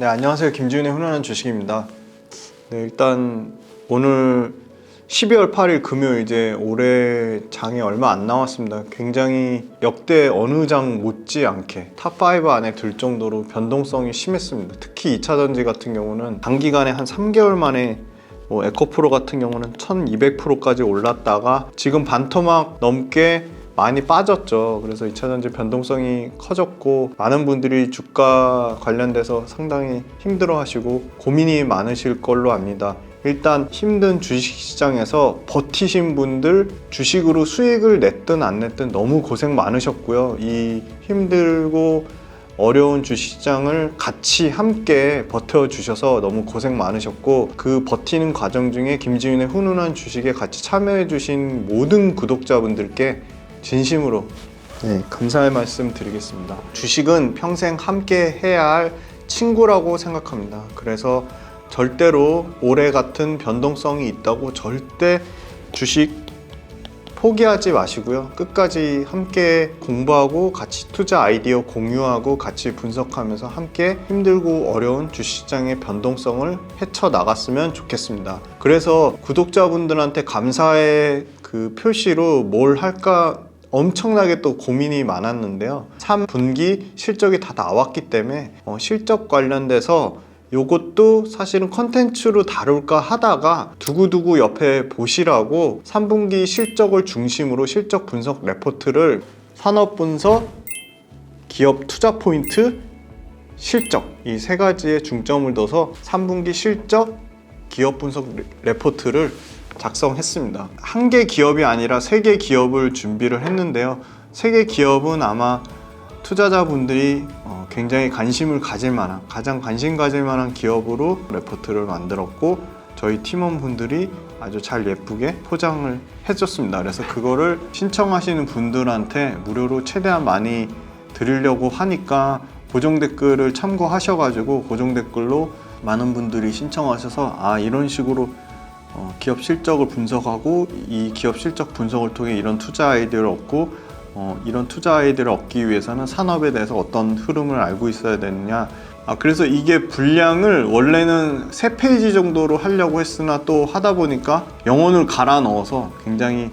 네, 안녕하세요. 김지훈의 훈훈한 주식입니다. 네, 일단 오늘 12월 8일 금요일 이제 올해 장이 얼마 안 남았습니다. 굉장히 역대 어느 장 못지않게 탑5 안에 들 정도로 변동성이 심했습니다. 특히 2차 전지 같은 경우는 단기간에 한 3개월 만에 뭐 에코프로 같은 경우는 1200%까지 올랐다가 지금 반토막 넘게 많이 빠졌죠. 그래서 2차 전지 변동성이 커졌고 많은 분들이 주가 관련돼서 상당히 힘들어 하시고 고민이 많으실 걸로 압니다. 일단 힘든 주식 시장에서 버티신 분들 주식으로 수익을 냈든 안 냈든 너무 고생 많으셨고요. 이 힘들고 어려운 주시장을 같이 함께 버텨주셔서 너무 고생 많으셨고 그 버티는 과정 중에 김지윤의 훈훈한 주식에 같이 참여해주신 모든 구독자분들께 진심으로 네, 감사의 말씀 드리겠습니다. 주식은 평생 함께 해야 할 친구라고 생각합니다. 그래서 절대로 올해 같은 변동성이 있다고 절대 주식 포기하지 마시고요. 끝까지 함께 공부하고 같이 투자 아이디어 공유하고 같이 분석하면서 함께 힘들고 어려운 주식시장의 변동성을 헤쳐 나갔으면 좋겠습니다. 그래서 구독자분들한테 감사의 그 표시로 뭘 할까 엄청나게 또 고민이 많았는데요. 3분기 실적이 다 나왔기 때문에 어, 실적 관련돼서 요것도 사실은 컨텐츠로 다룰까 하다가 두고두고 옆에 보시라고 3분기 실적을 중심으로 실적 분석 레포트를 산업 분석, 기업 투자 포인트, 실적 이 세 가지에 중점을 둬서 3분기 실적, 기업 분석 레- 레포트를 작성했습니다. 한 개 기업이 아니라 세 개 기업을 준비를 했는데요. 세 개 기업은 아마 투자자분들이 어, 굉장히 관심을 가질 만한 가장 관심 가질 만한 기업으로 레포트를 만들었고 저희 팀원분들이 아주 잘 예쁘게 포장을 해줬습니다. 그래서 그거를 신청하시는 분들한테 무료로 최대한 많이 드리려고 하니까 고정 댓글을 참고하셔가지고 고정 댓글로 많은 분들이 신청하셔서 아 이런 식으로 어, 기업 실적을 분석하고 이 기업 실적 분석을 통해 이런 투자 아이디어를 얻고 어, 이런 투자 아이디어를 얻기 위해서는 산업에 대해서 어떤 흐름을 알고 있어야 되느냐 아, 그래서 이게 분량을 원래는 세 페이지 정도로 하려고 했으나 또 하다 보니까 영혼을 갈아 넣어서 굉장히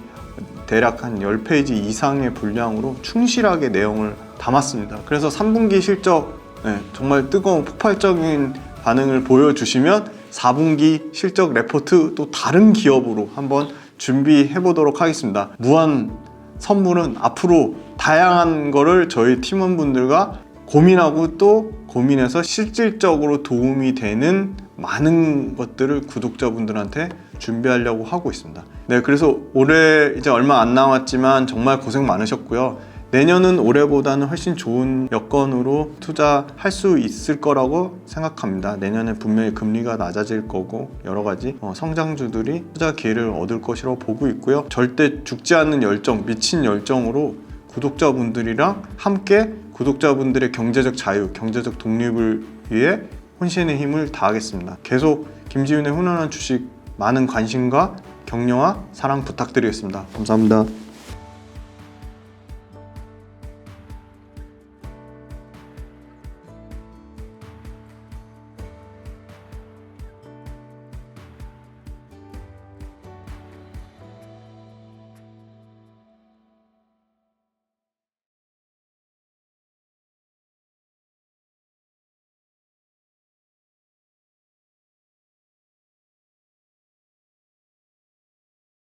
대략 한 10페이지 이상의 분량으로 충실하게 내용을 담았습니다. 그래서 3분기 실적 네, 정말 뜨거운 폭발적인 반응을 보여주시면 4분기 실적 레포트 또 다른 기업으로 한번 준비해 보도록 하겠습니다. 무한 선물은 앞으로 다양한 거를 저희 팀원분들과 고민하고 또 고민해서 실질적으로 도움이 되는 많은 것들을 구독자분들한테 준비하려고 하고 있습니다. 네, 그래서 올해 이제 얼마 안 남았지만 정말 고생 많으셨고요. 내년은 올해보다는 훨씬 좋은 여건으로 투자할 수 있을 거라고 생각합니다. 내년에 분명히 금리가 낮아질 거고 여러 가지 어, 성장주들이 투자 기회를 얻을 것이라고 보고 있고요. 절대 죽지 않는 열정, 미친 열정으로 구독자분들이랑 함께 구독자분들의 경제적 자유, 경제적 독립을 위해 혼신의 힘을 다하겠습니다. 계속 김지윤의 훈훈한 주식 많은 관심과 격려와 사랑 부탁드리겠습니다. 감사합니다.